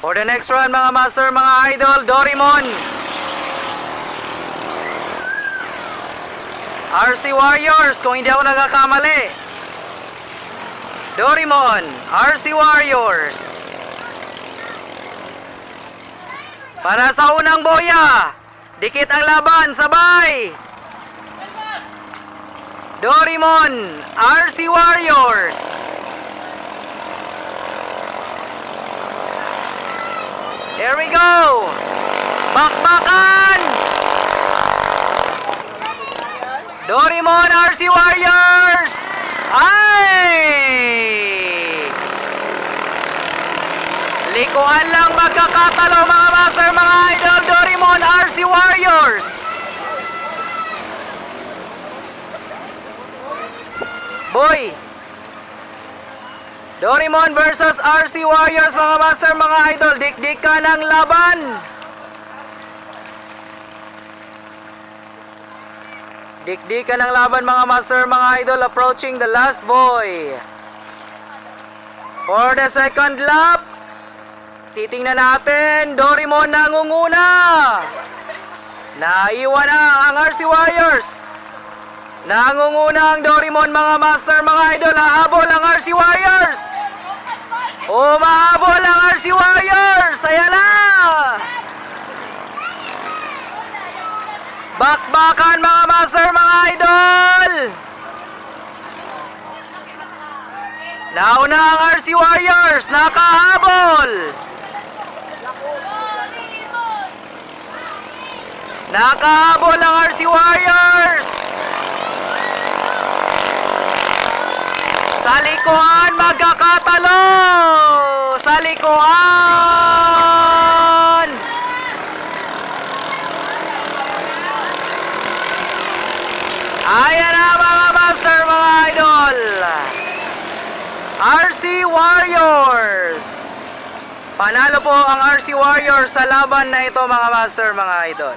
For the next round mga master, mga idol, Dorimon. RC Warriors, kung hindi ako nagkakamali. Dorimon, RC Warriors. Para sa unang boya, dikit ang laban, sabay. Dorimon, RC Warriors. There we go. Bakbakan. Dorimon, RC Warriors. Ay! Likuan lang magkakatalo mga master, mga idol. Dorimon, RC Warriors. Boy! Dorimon versus RC Warriors mga master, mga idol. Dikdik ka ng laban. Dikdik ka ng laban mga master, mga idol. Approaching the last boy. For the second lap, titingnan natin. Dorimon nangunguna. Naiwan na ang RC Warriors. Nangunguna ang Dorimon mga master, mga idol. Hahabol ang RC Warriors. Umahabol ang RC Warriors. Ayan na. Bakbakan mga master, mga idol. Nauna ang RC Warriors. Nakahabol. Nakahabol ang RC Warriors. Sa likuan magkakatalo! Sa likuan! Ayan na mga master, mga idol! RC Warriors! Panalo po ang RC Warriors sa laban na ito mga master, mga idol.